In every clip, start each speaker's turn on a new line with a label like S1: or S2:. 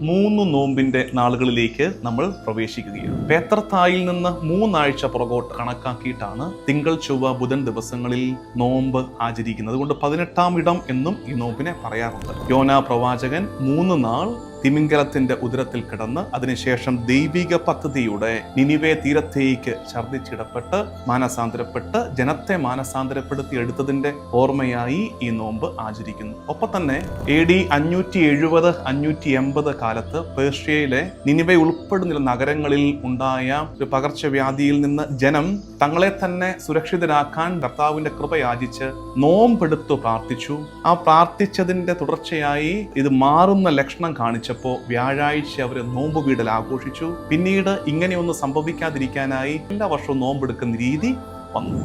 S1: മൂന്ന് നോമ്പിന്റെ നാളുകളിലേക്ക് നമ്മൾ പ്രവേശിക്കുകയാണ്. പേത്രത്തായിൽ നിന്ന് മൂന്നാഴ്ച പുറകോട്ട് കണക്കാക്കിയിട്ടാണ് തിങ്കൾ ചൊവ്വ ബുധൻ ദിവസങ്ങളിൽ നോമ്പ് ആചരിക്കുന്നത്. അതുകൊണ്ട് പതിനെട്ടാം ഇടം എന്നും ഈ നോമ്പിനെ പറയാറുണ്ട്. യോനാ പ്രവാചകൻ മൂന്ന് നാൾ തിമിംഗലത്തിന്റെ ഉദരത്തിൽ കിടന്ന് അതിനുശേഷം ദൈവിക പദ്ധതിയുടെ നിനിവേ തീരത്തേക്ക് ഛർദ്ദിച്ചിടപ്പെട്ട് മാനസാന്തരപ്പെട്ട് ജനത്തെ മാനസാന്തരപ്പെടുത്തി എടുത്തതിന്റെ ഓർമ്മയായി ഈ നോമ്പ് ആചരിക്കുന്നു. ഒപ്പം തന്നെ എ ഡി അഞ്ഞൂറ്റി എഴുപത് അഞ്ഞൂറ്റി എൺപത് കാലത്ത് പേർഷ്യയിലെ നിനിവെ ഉൾപ്പെടുന്ന നഗരങ്ങളിൽ ഉണ്ടായ ഒരു പകർച്ചവ്യാധിയിൽ നിന്ന് ജനം തങ്ങളെ തന്നെ സുരക്ഷിതരാക്കാൻ കർത്താവിന്റെ കൃപ യാചിച്ച് നോമ്പെടുത്തു പ്രാർത്ഥിച്ചു. ആ പ്രാർത്ഥിച്ചതിന്റെ തുടർച്ചയായി ഇത് മാറുന്ന ലക്ഷണം കാണിച്ചപ്പോൾ വ്യാഴാഴ്ച അവർ നോമ്പ് വീടൽ ആഘോഷിച്ചു. പിന്നീട് ഇങ്ങനെയൊന്നും സംഭവിക്കാതിരിക്കാനായി എല്ലാ വർഷവും നോമ്പെടുക്കുന്ന രീതി വന്നു.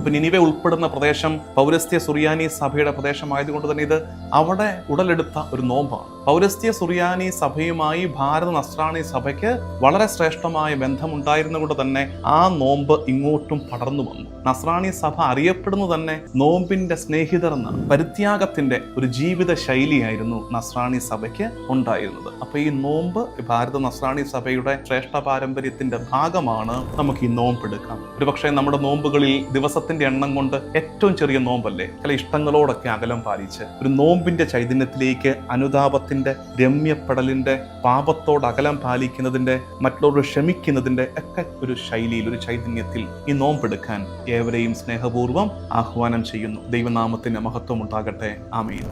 S1: ഉൾപ്പെടുന്ന പ്രദേശം പൗരസ്ത്യ സുറിയാനി സഭയുടെ പ്രദേശമായതുകൊണ്ട് തന്നെ ഇത് അവിടെ ഉടലെടുത്ത ഒരു നോമ്പാണ്. പൗരസ്ത്യ സുറിയാനി സഭയുമായി ഭാരത നസ്രാണി സഭയ്ക്ക് വളരെ ശ്രേഷ്ഠമായ ബന്ധമുണ്ടായിരുന്നുകൊണ്ട് തന്നെ ആ നോമ്പ് ഇങ്ങോട്ടും പടർന്നു വന്നു. നസ്രാണി സഭ അറിയപ്പെടുന്നു തന്നെ നോമ്പിന്റെ സ്നേഹിതർ പരിത്യാഗത്തിന്റെ ഒരു ജീവിത ശൈലിയായിരുന്നു നസ്രാണി സഭയ്ക്ക് ഉണ്ടായിരുന്നത്. അപ്പൊ ഈ നോമ്പ് ഭാരത നസ്രാണി സഭയുടെ ശ്രേഷ്ഠ പാരമ്പര്യത്തിന്റെ ഭാഗമാണ് നമുക്ക് ഈ നോമ്പ് എടുക്കാം. ഒരുപക്ഷെ നമ്മുടെ നോമ്പുകളിൽ ദിവസത്തിന്റെ എണ്ണം കൊണ്ട് ഏറ്റവും ചെറിയ നോമ്പല്ലേ? ചില ഇഷ്ടങ്ങളോടൊക്കെ അകലം പാലിച്ച് ഒരു നോമ്പിന്റെ ചൈതന്യത്തിലേക്ക് അനുതാപത്തിന്റെ രമ്യപ്പെടലിന്റെ പാപത്തോട് അകലം പാലിക്കുന്നതിന്റെ മറ്റുള്ളവർ ക്ഷമിക്കുന്നതിന്റെ ഒക്കെ ഒരു ശൈലിയിൽ ഒരു ചൈതന്യത്തിൽ ഈ നോമ്പെടുക്കാൻ ഏവരെയും സ്നേഹപൂർവം ആഹ്വാനം ചെയ്യുന്നു. ദൈവനാമത്തിന് മഹത്വം ഉണ്ടാകട്ടെ ആമീൻ.